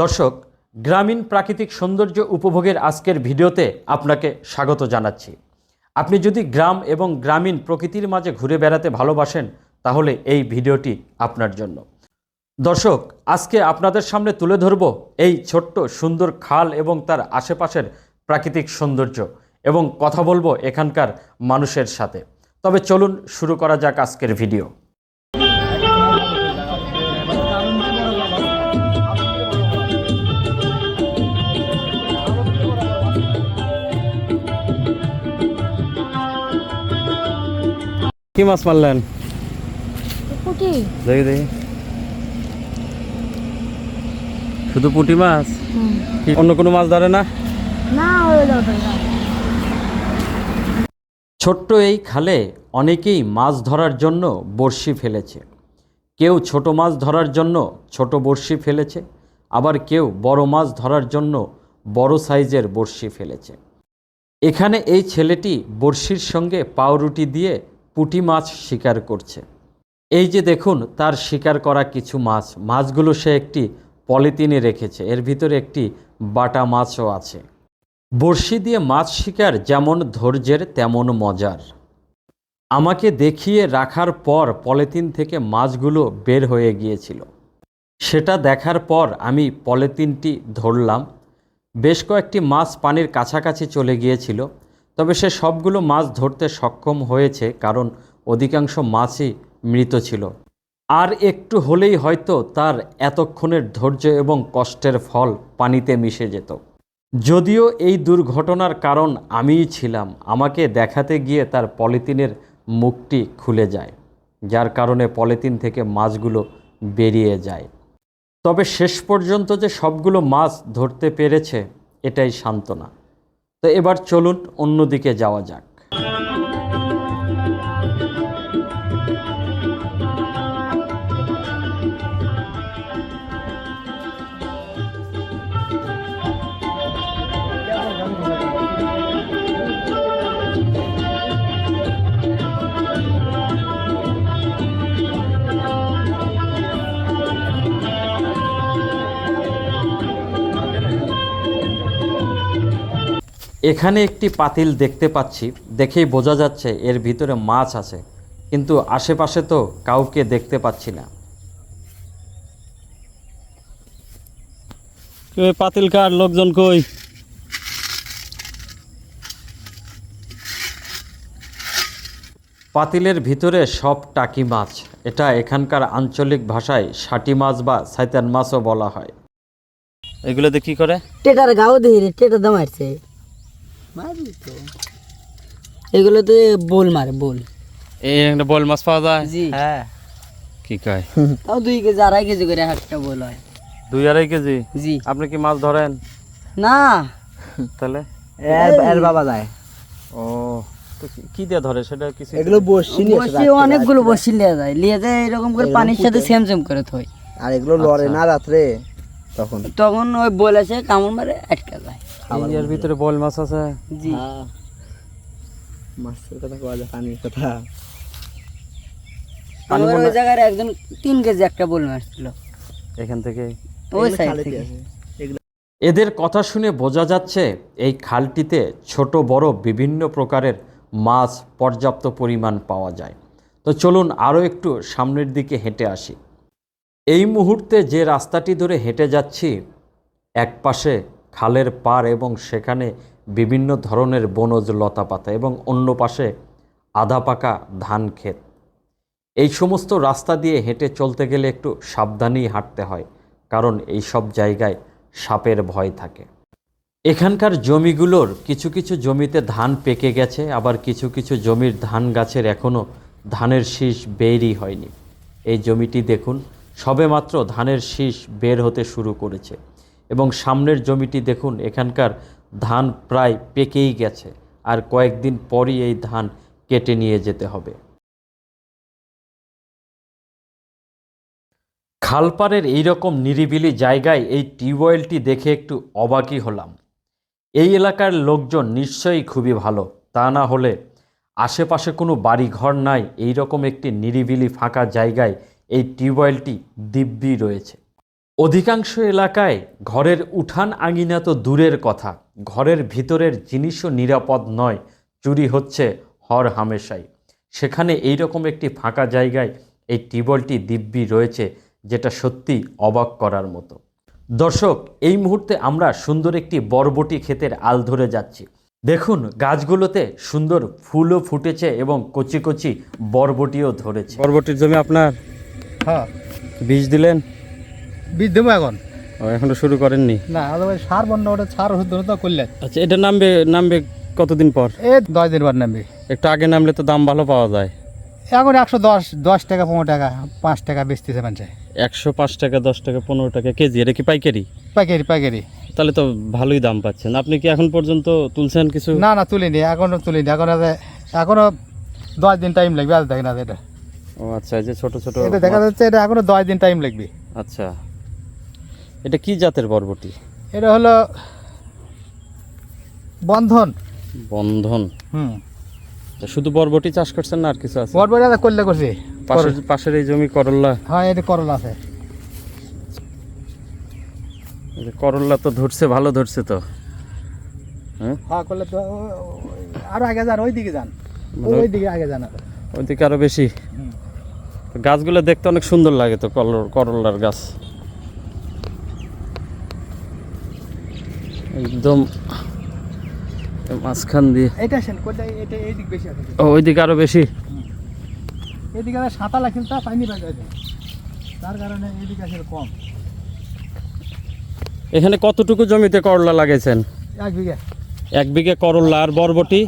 দর্শক, গ্রামীণ প্রাকৃতিক সৌন্দর্য উপভোগের আজকের ভিডিওতে আপনাকে স্বাগত জানাচ্ছি। আপনি যদি গ্রাম এবং গ্রামীণ প্রকৃতির মাঝে ঘুরে বেড়াতে ভালোবাসেন, তাহলে এই ভিডিওটি আপনার জন্য। দর্শক, আজকে আপনাদের সামনে তুলে ধরব এই ছোট্ট, সুন্দর খাল এবং তার আশেপাশের প্রাকৃতিক সৌন্দর্য এবং কথা বলব এখানকার মানুষের সাথে। তবে চলুন শুরু করা যাক আজকের ভিডিও। কি মাছ মারলেন? পুটি। দেখি দেখি। শুধু পুঁটি মাছ? কি অন্য কোনো মাছ ধরে না। ছোট্ট এই খালে অনেকেই মাছ ধরার জন্য বড়শি ফেলেছে। কেউ ছোট মাছ ধরার জন্য ছোট বড়শি ফেলেছে আবার কেউ বড় মাছ ধরার জন্য বড় সাইজের বড়শি ফেলেছে। এখানে এই ছেলেটি বড়শির সঙ্গে পাউরুটি দিয়ে পুঁটি মাছ শিকার করছে। এই যে দেখুন, তার শিকার করা কিছু মাছ। মাছগুলো সে একটি পলিথিনে রেখেছে। এর ভিতরে একটি বাটা মাছও আছে। বড়শি দিয়ে মাছ শিকার যেমন ধৈর্যের, তেমন মজার। আমাকে দেখিয়ে রাখার পর পলিথিন থেকে মাছগুলো বের হয়ে গিয়েছিল। সেটা দেখার পর আমি পলিথিনটি ধরলাম। বেশ কয়েকটি মাছ পানির কাছাকাছি চলে গিয়েছিল। তবে সে সবগুলো মাছ ধরতে সক্ষম হয়েছে, কারণ অধিকাংশ মাছই মৃত ছিল। আর একটু হলেই হয়তো তার এতক্ষণের ধৈর্য এবং কষ্টের ফল পানিতে মিশে যেত। যদিও এই দুর্ঘটনার কারণ আমিই ছিলাম, আমাকে দেখাতে গিয়ে তার পলিথিনের মুখটি খুলে যায়, যার কারণে পলিথিন থেকে মাছগুলো বেরিয়ে যায়। তবে শেষ পর্যন্ত যে সবগুলো মাছ ধরতে পেরেছে, এটাই সান্ত্বনা। তো এবার চলুন অন্যদিকে যাওয়া যাক। এখানে একটি পাতিল দেখতে পাচ্ছি দেখেই বোঝা যাচ্ছে এর ভিতরে মাছ আছে কিন্তু আশেপাশে তো কাউকে দেখতে পাচ্ছি না। পাতিল কার লোকজন কই? পাতিলের ভিতরে সব টাকি মাছ এটা এখানকার আঞ্চলিক ভাষায় ষাটি মাছ বা সাইতান মাছও বলা হয়। এগুলো দেখি করে? টেটার গাও রে টেটার দাম আসছে। তো। এগুলো তো বোল মারে বোল। এই একটা বল মাছ পাওয়া যায়? জি। হ্যাঁ। কি কয়? তাও দুই কেজি আড়াই কেজি করে একটা বোল হয়। দুই আড়াই কেজি? জি। আপনি কি মাছ ধরেন? না। তাহলে? এর বাবা যায়। ও তো কি- দিয়ে ধরে? সেটা কিছু এগুলো বসছি বসি অনেকগুলো বসি লিয়ে যায়। লিয়ে যায় এরকম করে পানির সাথে সেম সেম করে থই। আর এগুলো লড়ে না রাত্রে তখন। তখন ওই বলেছে কামড় মারে আটকা যায়। এই ভিতরে বল মাছ আছে। জি। মাছের কথা যায় পানির কথা। আমার ওই জায়গায় একজন তিন কেজি একটা বোল মারছিল। এখান থেকে। ওই সাইড থেকে। এদের কথা শুনে বোঝা যাচ্ছে এই খালটিতে ছোট বড় বিভিন্ন প্রকারের মাছ পর্যাপ্ত পরিমাণ পাওয়া যায়। তো চলুন আরও একটু সামনের দিকে হেঁটে আসি। এই মুহূর্তে যে রাস্তাটি ধরে হেঁটে যাচ্ছি এক পাশে খালের পার এবং সেখানে বিভিন্ন ধরনের বনজ লতাপাতা এবং অন্য পাশে আধা পাকা ধান ক্ষেত এই সমস্ত রাস্তা দিয়ে হেঁটে চলতে গেলে একটু সাবধানেই হাঁটতে হয়, কারণ এই সব জায়গায় সাপের ভয় থাকে। এখানকার জমিগুলোর কিছু কিছু জমিতে ধান পেকে গেছে, আবার কিছু কিছু জমির ধান গাছের এখনও ধানের শীষ বেরই হয়নি। এই জমিটি দেখুন, সবেমাত্র ধানের শীষ বের হতে শুরু করেছে। এবং সামনের জমিটি দেখুন, এখানকার ধান প্রায় পেকেই গেছে। আর কয়েকদিন পরই এই ধান কেটে নিয়ে যেতে হবে। খালপাড়ের এইরকম নিরিবিলি জায়গায় এই টিউবওয়েলটি দেখে একটু অবাকই হলাম। এই এলাকার লোকজন নিশ্চয়ই খুবই ভালো। তা না হলে আশেপাশে কোনো বাড়ি ঘর নাই এই রকম একটি নিরিবিলি ফাঁকা জায়গায় এই টিউবওয়েলটি দিব্যি রয়েছে। অধিকাংশ এলাকায় ঘরের উঠান আঙিনা তো দূরের কথা। ঘরের ভিতরের জিনিসও নিরাপদ নয়। চুরি হচ্ছে হর হামেশাই। সেখানে এই রকম একটি ফাঁকা জায়গায় এই টিউবওয়েলটি দিব্যি রয়েছে যেটা সত্যি অবাক করার মতো। দর্শক এই মুহূর্তে আমরা সুন্দর একটি বরবটি ক্ষেতের আল ধরে যাচ্ছি। দেখুন গাছগুলোতে সুন্দর ফুলও ফুটেছে এবং কচি কচি বরবটিও ধরেছে। বরবটির জমি আপনার? হ্যাঁ। বীজ দিলেন? বীজ দেবো এখন। ও এখনও শুরু করেননি। না আলাদা সার বন্য ওটা সার ওষুধ তো করলে আচ্ছা এটা নামবে নামবে কতদিন পর? এ দশ দিন বার নামবে। একটু আগে নামলে তো দাম ভালো পাওয়া যায়। এখন একশো দশ দশ টাকা পনেরো টাকা পাঁচ টাকা বেচতেছে মানুষে। একশো পাঁচ টাকা দশ টাকা পনেরো টাকা কেজি এটা কি পাইকারি? পাইকারি পাইকারি। তাহলে তো ভালোই দাম পাচ্ছেন। আপনি কি এখন পর্যন্ত তুলছেন কিছু? না না তুলিনি এখনও তুলিনি এখন আছে- এখনও দশ দিন টাইম লাগবে আজ দেখেন এটা। ও আচ্ছা এই যে ছোট ছোট এটা দেখা যাচ্ছে এটা এখনও দশ দিন টাইম লাগবে। আচ্ছা। এটা কি জাতের বরবটি? এটা হলো বন্ধন। বন্ধন। হুম। শুধু বরবটি চাষ করছেন না আর কিছু আছে? বড় বড় করলে করছি। পাশের পাশের এই জমি করল্লা হ্যাঁ এটা করলা আছে। করল্লা তো ধরছে ভালো ধরছে তো। হ্যাঁ? হ্যাঁ করলে তো আরও আগে যান ওই দিকে যান। মানে- ওই দিকে আগে যান। ওইদিকে আরও বেশি। গাছগুলো দেখতে অনেক সুন্দর লাগে তো করল- করল্লার গাছ। একদম মাঝখান দিয়ে। এটা আসেন কোনটা এটা এই দিক বেশি আছে। ও ওইদিকে আরও বেশি? এদিকে আর সাঁতার লাগছিল তা পাইনি পাই তার কারণে এদিকে আসলে কম। এখানে কতটুকু জমিতে করলা লাগাইছেন? এক বিঘা। এক বিঘে করল্লা আর বরবটি?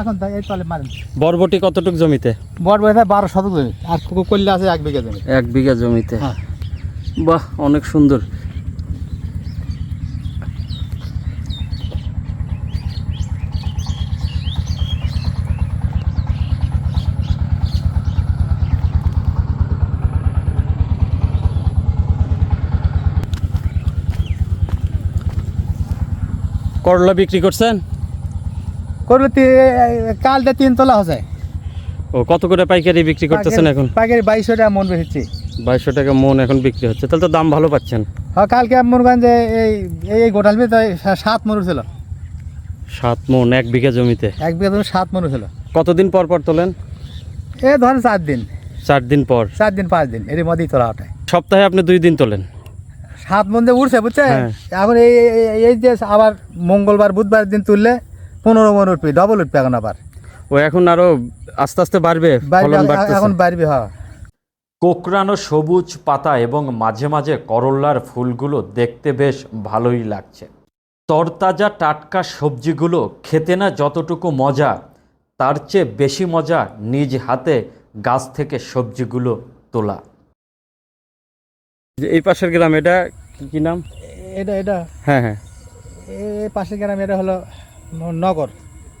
এখন এই তলে মারেন। বরবটি কতটুকু জমিতে? বড় বারো শতক জমি। আর করলে আছে এক বিঘা জমি এক বিঘা জমিতে। হ্যাঁ। বাহ অনেক সুন্দর। করলা বিক্রি করছেন? করলে কালটা তিন তোলা হচ্ছে। ও কত করে পাইকারি বিক্রি করতেছেন এখন? পাইকারি বাইশশো টাকা মন বেশিচ্ছি বাইশশো টাকা মন এখন বিক্রি হচ্ছে। তাহলে তো দাম ভালো পাচ্ছেন। হ্যাঁ কালকে মনে করেন যে এই এই গোটাল সাত মন ছিল সাত মন এক বিঘা জমিতে? এক বিঘা জমি সাত মন ছিল কতদিন পর পর তোলেন? এ ধরেন চার দিন। চার দিন পর? চার দিন পাঁচ দিন। এর মধ্যেই তোলা ওটাই সপ্তাহে আপনি দুই দিন তোলেন? সাত মন যে উঠছে বুঝছে? হ্যাঁ। এখন এই এই- যে আবার মঙ্গলবার বুধবার দিন তুললে পনেরো মন উঠবে ডবল উঠবে এখন আবার। ও এখন আরও আস্তে আস্তে বাড়বে এখন বাড়বে হ্যাঁ। কোকড়ানো সবুজ পাতা এবং মাঝে মাঝে করল্লার ফুলগুলো দেখতে বেশ ভালোই লাগছে। তরতাজা টাটকা সবজিগুলো খেতে না যতটুকু মজা তার চেয়ে বেশি মজা নিজ হাতে গাছ থেকে সবজিগুলো তোলা। যে এই পাশের গ্রাম এটা কি কি নাম? এটা এটা? হ্যাঁ হ্যাঁ। এই পাশের গ্রাম এটা হলো ন- নগর।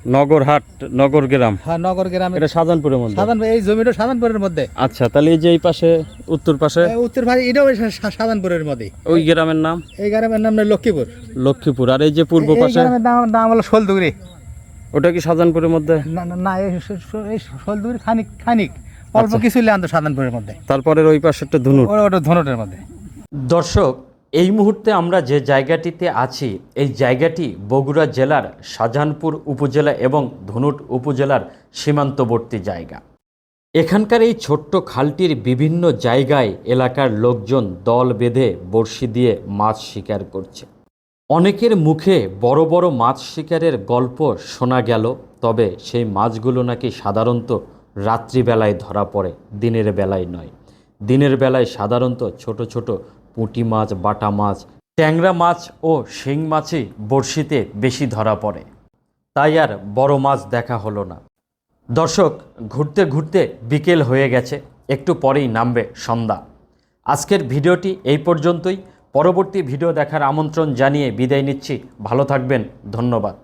নগরহাট নগর গ্রাম। হ্যাঁ নগর গ্রাম এটা সাজানপুরের মধ্যে? সাধারণ এই জমিটা সাধারণপুরের মধ্যে। আচ্ছা তাহলে এই যে এই পাশে উত্তর পাশে? উত্তর ভারত এটাও সাধারণপুরের মধ্যে। ওই গ্রামের নাম? এই গ্রামের নাম লক্ষ্মীপুর। লক্ষ্মীপুর আর এই যে পূর্ব এই পাশে? গ্রামের নাম নাম হলো শোলদুগরি ওটা কি সাজানপুরের মধ্যে? না না, এই শোলদুগরি খানিক খানিক। অল্প আচ্ছা। কিছু লেন তো সাধারণপুরের মধ্যে। তারপরের ওই পাশেরটা ধুনুর। ওটা ওটা ধনুটের মধ্যে। দর্শক এই মুহূর্তে আমরা যে জায়গাটিতে আছি এই জায়গাটি বগুড়া জেলার শাহজাহানপুর উপজেলা এবং ধনুট উপজেলার সীমান্তবর্তী জায়গা। এখানকার এই ছোট্ট খালটির বিভিন্ন জায়গায় এলাকার লোকজন দল বেঁধে বড়শি দিয়ে মাছ শিকার করছে। অনেকের মুখে বড় বড় মাছ শিকারের গল্প শোনা গেল তবে সেই মাছগুলো নাকি সাধারণত রাত্রিবেলায় ধরা পড়ে, দিনের বেলায় নয়। দিনের বেলায় সাধারণত ছোট ছোট পুঁটি মাছ, বাটা মাছ, ট্যাংরা মাছ ও শিং মাছই বড়শিতে বেশি ধরা পড়ে। তাই আর বড় মাছ দেখা হলো না। দর্শক, ঘুরতে ঘুরতে বিকেল হয়ে গেছে, একটু পরেই নামবে সন্ধ্যা। আজকের ভিডিওটি এই পর্যন্তই। পরবর্তী ভিডিও দেখার আমন্ত্রণ জানিয়ে বিদায় নিচ্ছি। ভালো থাকবেন, ধন্যবাদ।